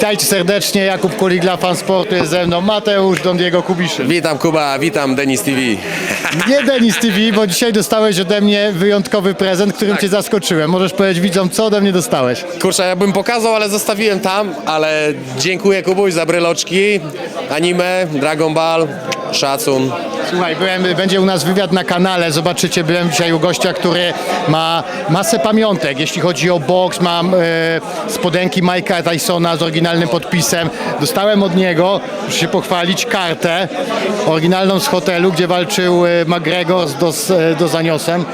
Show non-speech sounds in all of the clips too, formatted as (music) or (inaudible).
Witajcie serdecznie, Jakub Kulik dla Fansportu jest ze mną, Mateusz Don Diego Kubiszyn. Witam Kuba, witam Denis TV. Nie Denis TV, bo dzisiaj dostałeś ode mnie wyjątkowy prezent, którym cię zaskoczyłem. Możesz powiedzieć widzom, co ode mnie dostałeś. Kurczę, ja bym pokazał, ale zostawiłem tam, ale dziękuję Kubuś za bryloczki, anime, Dragon Ball, szacun. Słuchaj, byłem, będzie u nas wywiad na kanale, zobaczycie, byłem dzisiaj u gościa, który ma masę pamiątek, jeśli chodzi o boks, mam e, spodenki Mike'a Tysona z oryginalnym podpisem. Dostałem od niego, muszę się pochwalić, kartę oryginalną z hotelu, gdzie walczył e, McGregor z dos, e, Dozaniosem.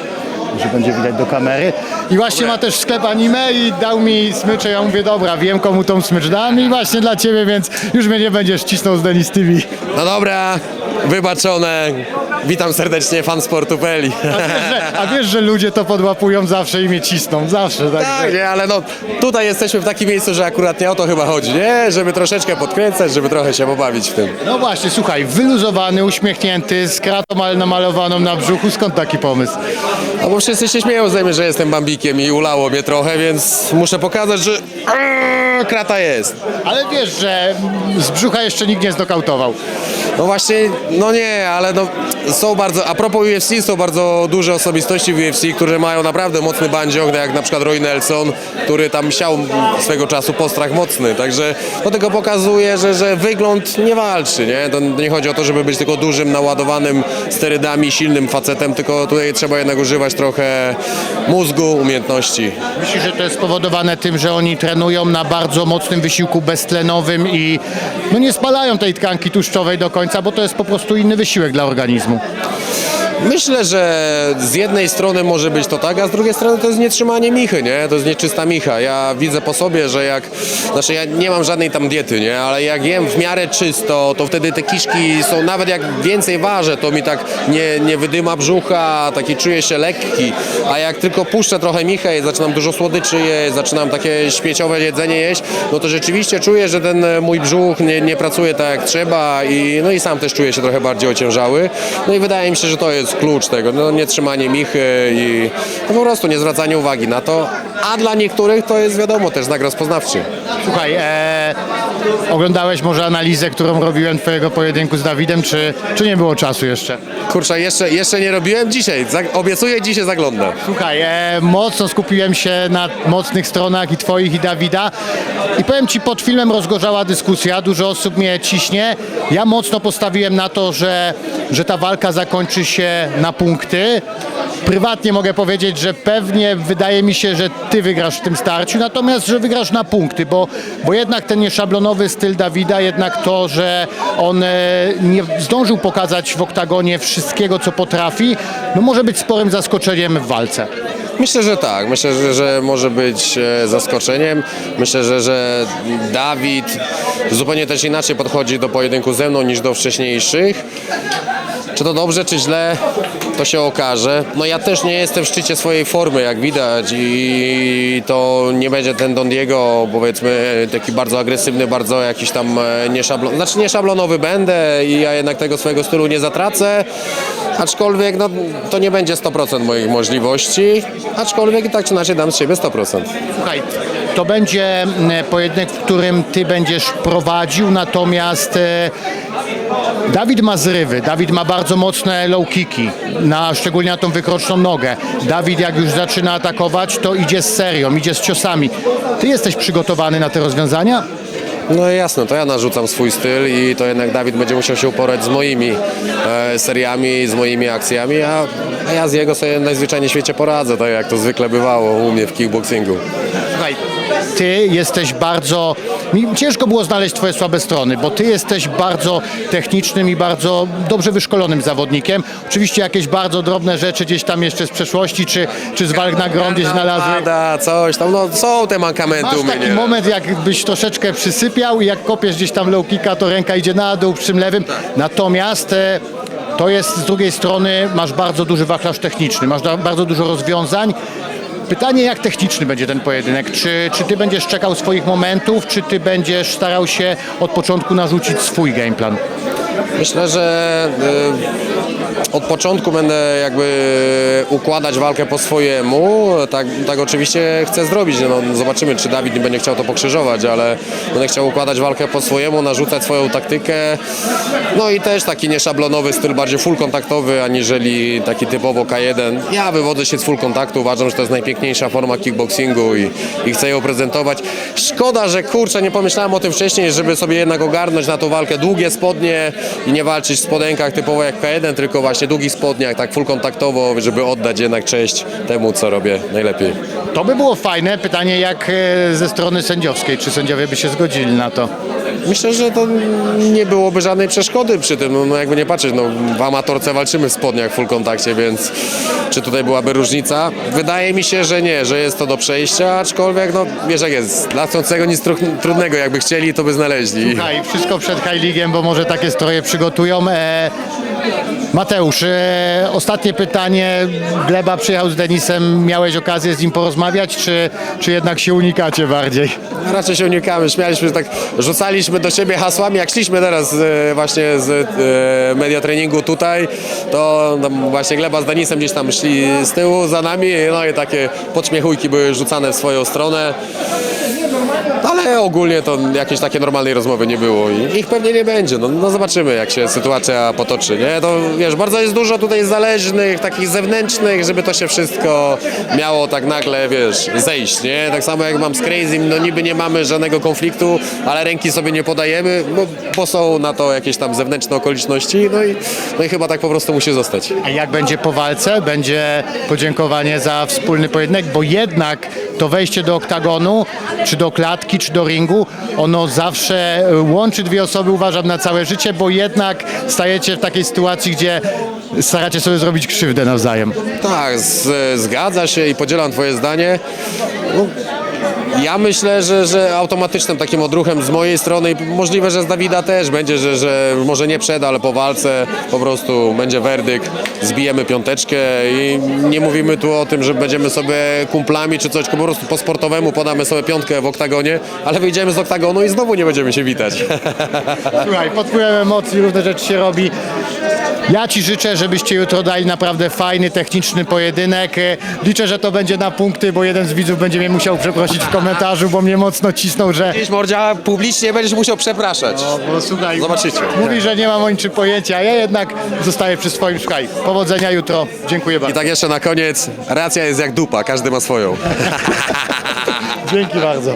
Że będzie widać do kamery. I właśnie ma też sklep anime i dał mi smycze. Ja mówię, dobra, wiem komu tą smycz dam i właśnie dla ciebie, więc już mnie nie będziesz cisnął z Denis TV. No dobra, wybaczone. Witam serdecznie fan sportu.pl. A wiesz, że, a wiesz, że ludzie to podłapują zawsze i mnie cisną, zawsze. Tak, Tak, nie, ale no tutaj jesteśmy w takim miejscu, że akurat nie o to chyba chodzi, nie? Żeby troszeczkę podkręcać, żeby trochę się pobawić w tym. No właśnie, słuchaj, wyluzowany, uśmiechnięty, z kratą mal- namalowaną na brzuchu, skąd taki pomysł? No bo wszyscy się śmieją ze mnie, że jestem bambikiem i ulało mnie trochę, więc muszę pokazać, że krata jest. Ale wiesz, że z brzucha jeszcze nikt nie znokautował. No właśnie, no nie, ale no są bardzo, a propos UFC, są bardzo duże osobistości w UFC, które mają naprawdę mocny bandziok, jak na przykład Roy Nelson, który tam siał swego czasu postrach mocny, także to tylko pokazuje, że, że wygląd nie walczy, nie? To nie chodzi o to, żeby być tylko dużym, naładowanym sterydami, silnym facetem, tylko tutaj trzeba jednak używać trochę mózgu, umiejętności. Myślisz, że to jest spowodowane tym, że oni trenują na bardzo mocnym wysiłku beztlenowym i no nie spalają tej tkanki tłuszczowej do końca, bo to jest po prostu inny wysiłek dla organizmu. Myślę, że z jednej strony może być to tak, a z drugiej strony to jest nietrzymanie michy, nie? To jest nieczysta micha. Ja widzę po sobie, że jak, znaczy ja nie mam żadnej tam diety, nie? Ale jak jem w miarę czysto, to wtedy te kiszki są, nawet jak więcej ważę, to mi tak nie, nie wydyma brzucha, taki czuję się lekki. A jak tylko puszczę trochę michę i zaczynam dużo słodyczy jeść, zaczynam takie śmieciowe jedzenie jeść, no to rzeczywiście czuję, że ten mój brzuch nie, nie pracuje tak jak trzeba i, no i sam też czuję się trochę bardziej ociężały. No i wydaje mi się, że to jest klucz tego, no nie trzymanie michy i no po prostu nie zwracanie uwagi na to, a dla niektórych to jest wiadomo też znak rozpoznawczy. Słuchaj, e, oglądałeś może analizę, którą robiłem twojego pojedynku z Dawidem, czy, czy nie było czasu jeszcze? Kurczę, jeszcze, jeszcze nie robiłem dzisiaj, Zag- obiecuję dzisiaj zaglądnę. Słuchaj, e, mocno skupiłem się na mocnych stronach i twoich i Dawida i powiem ci, pod filmem rozgorzała dyskusja, dużo osób mnie ciśnie. Ja mocno postawiłem na to, że, że ta walka zakończy się na punkty. Prywatnie mogę powiedzieć, że pewnie wydaje mi się, że ty wygrasz w tym starciu, natomiast, że wygrasz na punkty, bo, bo jednak ten nieszablonowy styl Dawida, jednak to, że on e, nie zdążył pokazać w oktagonie wszystkiego, co potrafi, no może być sporym zaskoczeniem w walce. Myślę, że tak. Myślę, że, że może być e, zaskoczeniem. Myślę, że, że Dawid zupełnie też inaczej podchodzi do pojedynku ze mną niż do wcześniejszych. Czy to dobrze, czy źle, to się okaże. No ja też nie jestem w szczycie swojej formy, jak widać i to nie będzie ten Don Diego, powiedzmy, taki bardzo agresywny, bardzo jakiś tam e, nieszablon... Znaczy nieszablonowy będę i ja jednak tego swojego stylu nie zatracę. Aczkolwiek no, to nie będzie 100% moich możliwości, aczkolwiek tak czy inaczej dam z siebie 100%. Słuchaj, to będzie mm, pojedynek, w którym ty będziesz prowadził, natomiast e, Dawid ma zrywy, Dawid ma bardzo mocne low kicki, na, szczególnie na tą wykroczną nogę. Dawid jak już zaczyna atakować, to idzie z serią, idzie z ciosami. Ty jesteś przygotowany na te rozwiązania? No jasne, to ja narzucam swój styl i to jednak Dawid będzie musiał się uporać z moimi e, seriami, z moimi akcjami, a, a ja z jego sobie najzwyczajniej w świecie poradzę, tak jak to zwykle bywało u mnie w kickboxingu. Ty jesteś bardzo. Mi ciężko było znaleźć twoje słabe strony, bo ty jesteś bardzo technicznym i bardzo dobrze wyszkolonym zawodnikiem. Oczywiście jakieś bardzo drobne rzeczy gdzieś tam jeszcze z przeszłości, czy, czy z walk na grą gdzieś znalazły. Pada, coś tam, no są te mankamenty u Masz taki mnie. moment, jakbyś troszeczkę przysypiał i jak kopiesz gdzieś tam low kicka, to ręka idzie na dół przy tym lewym. Natomiast e, to jest z drugiej strony, masz bardzo duży wachlarz techniczny, masz da- bardzo dużo rozwiązań. Pytanie, jak techniczny będzie ten pojedynek? Czy, czy ty będziesz czekał swoich momentów, czy ty będziesz starał się od początku narzucić swój gameplan? Myślę, że od początku będę jakby układać walkę po swojemu. Tak, tak oczywiście chcę zrobić. No, zobaczymy, czy Dawid nie będzie chciał to pokrzyżować, ale będę chciał układać walkę po swojemu, narzucać swoją taktykę. No i też taki nieszablonowy styl, bardziej full kontaktowy, aniżeli taki typowo K1. Ja wywodzę się z full kontaktu, uważam, że to jest najpiękniejsza forma kickboxingu i, i chcę ją prezentować. Szkoda, że kurczę, nie pomyślałem o tym wcześniej, żeby sobie jednak ogarnąć na tą walkę długie spodnie i nie walczyć w spodenkach typowo jak K1, tylko właśnie długich spodniach, tak full kontaktowo, żeby oddać jednak cześć temu, co robię najlepiej. To by było fajne. Pytanie jak e, ze strony sędziowskiej. Czy sędziowie by się zgodzili na to? Myślę, że to nie byłoby żadnej przeszkody przy tym, no, no jakby nie patrzeć, no w amatorce walczymy w spodniach w full kontakcie, więc czy tutaj byłaby różnica? Wydaje mi się, że nie, że jest to do przejścia, aczkolwiek no wiesz jak jest, dla chcącego nic tru- trudnego, jakby chcieli, to by znaleźli. Słuchaj, wszystko przed High League'em, bo może takie stroje przygotują. E, Mateusz, e, ostatnie pytanie. Gleba przyjechał z Denisem. Miałeś okazję z nim porozmawiać, czy, czy jednak się unikacie bardziej? Raczej się unikamy, śmialiśmy, tak rzucaliśmy do siebie hasłami, jak szliśmy teraz e, właśnie z e, media treningu tutaj, to właśnie Gleba z Denisem gdzieś tam szli z tyłu za nami, no i takie podśmiechujki były rzucane w swoją stronę. Ale ogólnie to jakiejś takiej normalnej rozmowy nie było i ich pewnie nie będzie. No, no zobaczymy, jak się sytuacja potoczy, nie? To wiesz, bardzo jest dużo tutaj zależnych, takich zewnętrznych, żeby to się wszystko miało tak nagle, wiesz, zejść, nie? Tak samo jak mam z Crazy, no niby nie mamy żadnego konfliktu, ale ręki sobie nie podajemy, bo, bo są na to jakieś tam zewnętrzne okoliczności, no i, no i chyba tak po prostu musi zostać. A jak będzie po walce? Będzie podziękowanie za wspólny pojedynek, bo jednak to wejście do oktagonu, czy do klatki, czy do ringu, ono zawsze e, łączy dwie osoby, uważam, na całe życie, bo jednak stajecie w takiej sytuacji, gdzie staracie sobie zrobić krzywdę nawzajem. Tak, z, zgadza się i podzielam Twoje zdanie. No, ja myślę, że, że automatycznym takim odruchem z mojej strony i możliwe, że z Dawida też będzie, że, że może nie przed, ale po walce po prostu będzie werdykt, zbijemy piąteczkę i nie mówimy tu o tym, że będziemy sobie kumplami czy coś, po prostu po sportowemu podamy sobie piątkę w oktagonie, ale wyjdziemy z oktagonu i znowu nie będziemy się witać. Słuchaj, pod wpływem emocji różne rzeczy się robi. Ja Ci życzę, żebyście jutro dali naprawdę fajny, techniczny pojedynek. Liczę, że to będzie na punkty, bo jeden z widzów będzie mnie musiał przeprosić w komentarzu, bo mnie mocno cisnął, że... Dziś mordzia publicznie będziesz musiał przepraszać. Bo słuchaj, Zobaczycie. mówi, że nie mam o niczym pojęcia, a ja jednak zostaję przy swoim. Słuchaj, powodzenia jutro. Dziękuję I bardzo. tak jeszcze na koniec, racja jest jak dupa, każdy ma swoją. (laughs) Dzięki bardzo.